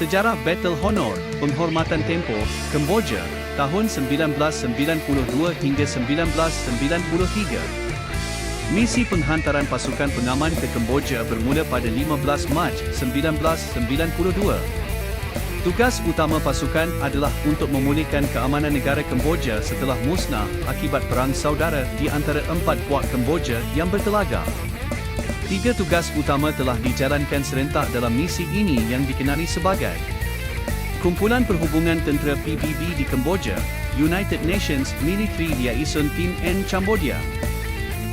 Sejarah Battle Honor, Penghormatan Tempo, Kemboja, tahun 1992 hingga 1993. Misi penghantaran pasukan pengaman ke Kemboja bermula pada 15 Mac 1992. Tugas utama pasukan adalah untuk memulihkan keamanan negara Kemboja setelah musnah akibat perang saudara di antara empat kuat Kemboja yang bertelaga. Tiga tugas utama telah dijalankan serentak dalam misi ini yang dikenali sebagai Kumpulan Perhubungan Tentera PBB di Kemboja, United Nations Military Liaison Team N Cambodia.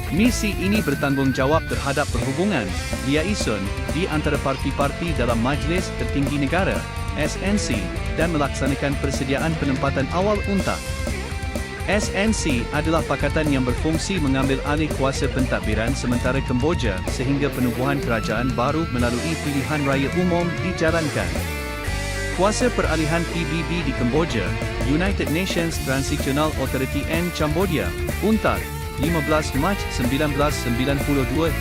Misi ini bertanggungjawab terhadap perhubungan, liaison, di antara parti-parti dalam Majlis Tertinggi Negara, SNC, dan melaksanakan persediaan penempatan awal UNTA. SNC adalah pakatan yang berfungsi mengambil alih kuasa pentadbiran sementara Kemboja sehingga penubuhan kerajaan baru melalui pilihan raya umum dijalankan. Kuasa peralihan PBB di Kemboja, United Nations Transitional Authority N Cambodia, UNTAR, 15 Mac 1992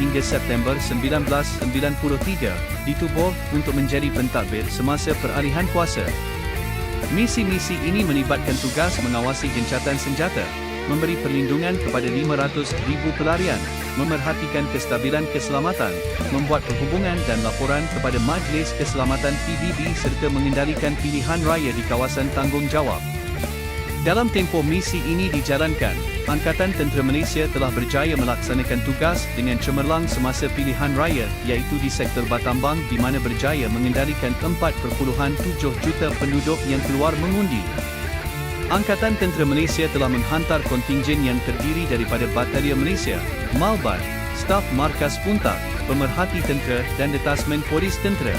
hingga September 1993, ditubuh untuk menjadi pentadbir semasa peralihan kuasa. Misi-misi ini melibatkan tugas mengawasi gencatan senjata, memberi perlindungan kepada 500,000 pelarian, memerhatikan kestabilan keselamatan, membuat perhubungan dan laporan kepada Majlis Keselamatan PBB serta mengendalikan pilihan raya di kawasan tanggungjawab. Dalam tempoh misi ini dijalankan, Angkatan Tentera Malaysia telah berjaya melaksanakan tugas dengan cemerlang semasa pilihan raya iaitu di sektor Batambang di mana berjaya mengendalikan 4.7 juta penduduk yang keluar mengundi. Angkatan Tentera Malaysia telah menghantar kontingen yang terdiri daripada Batalion Malaysia, Malbat, Staf Markas Untak, Pemerhati Tentera dan Detasmen Polis Tentera.